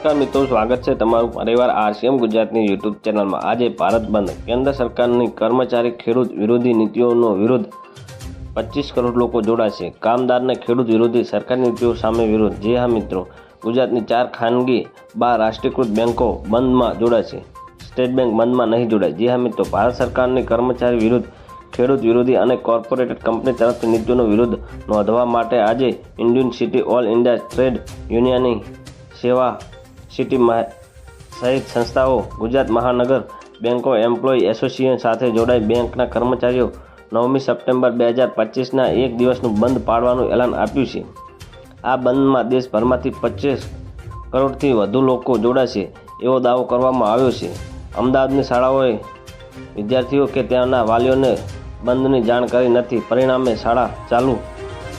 નમસ્કાર મિત્રો, સ્વાગત છે તમારું પરિવાર આરસીએમ ગુજરાતની યુટ્યુબ ચેનલમાં. આજે ભારત બંધ. કેન્દ્ર સરકારની કર્મચારી ખેડૂત વિરોધી નીતિઓનો વિરોધ પચીસ કરોડ લોકો જોડાશે. કામદારને ખેડૂત વિરોધી સરકારની નીતિઓ સામે વિરોધ. જે હા મિત્રો, ગુજરાતની ચાર ખાનગી બાર રાષ્ટ્રીયકૃત બેન્કો બંધમાં જોડાશે. સ્ટેટ બેંક બંધમાં નહીં જોડાય. જે હા મિત્રો, ભારત સરકારની કર્મચારી વિરુદ્ધ ખેડૂત વિરોધી અને કોર્પોરેટેડ કંપની તરફથી નીતિઓનો વિરોધ નોંધવા માટે આજે Indian city all India trade યુનિયનની સેવા સિટી સહિત સંસ્થાઓ, ગુજરાત મહાનગર બેંકો, એમ્પ્લોય એસોસિએશન સાથે જોડાઈ બેંકના કર્મચારીઓ નવમી સપ્ટેમ્બર બે હજાર પચીસના એક દિવસનું બંધ પાડવાનું એલાન આપ્યું છે. આ બંધમાં દેશભરમાંથી પચીસ કરોડથી વધુ લોકો જોડાશે એવો દાવો કરવામાં આવ્યો છે. અમદાવાદની શાળાઓએ વિદ્યાર્થીઓ કે ત્યાંના વાલીઓને બંધની જાણ કરી નથી. પરિણામે શાળા ચાલુ